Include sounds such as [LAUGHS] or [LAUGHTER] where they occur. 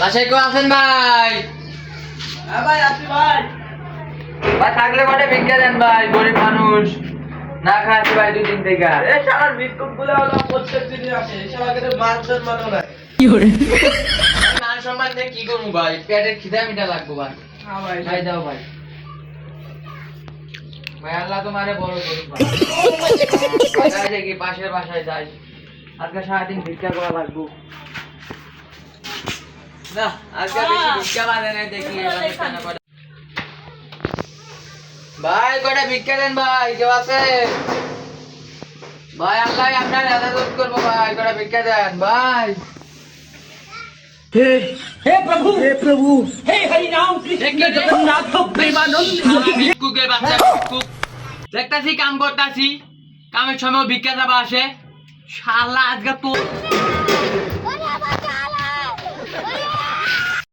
বাসায় কেউ আছেন ভাই? হ্যাঁ ভাই আসি ভাই। ভাই থাকলে কটে ভিক্ষা দেন ভাই গরিব মানুষ। না খাচ্ছি ভাই দুই দিন থেকে। এই শালার ভিক্ষুকগুলো হলো প্রত্যেক দিনই আসে এই শালাকে তো মান সম্মানও নাই মান সম্মান দিয়ে কি করব ভাই? পেটের খিদা মিটা লাগবো ভাই। হ্যাঁ ভাই। ভাই দাও ভাই। ভাই আল্লাহ তোমারে বড় করুক ভাই। [LAUGHS] দেখি পাশের বাসায় যাই। আজকে সারাদিন ভিক্ষা করা লাগবো। না আজকে বেশি ভিক্ষা বাঁধে নাই দেখি এবার ভিক্ষা না করে। ভাই কটা ভিক্ষা দেন ভাই কেউ আছে? ভাই আল্লাহ আপনার করব ভাই কটা ভিক্ষা দেন ভাই। ভিক্ষুকের বাচ্চা ভিক্ষুক দেখতাছি কাম করতাছি। কামের সময় ভিক্ষা যাবা আসে। শালা আজকে তো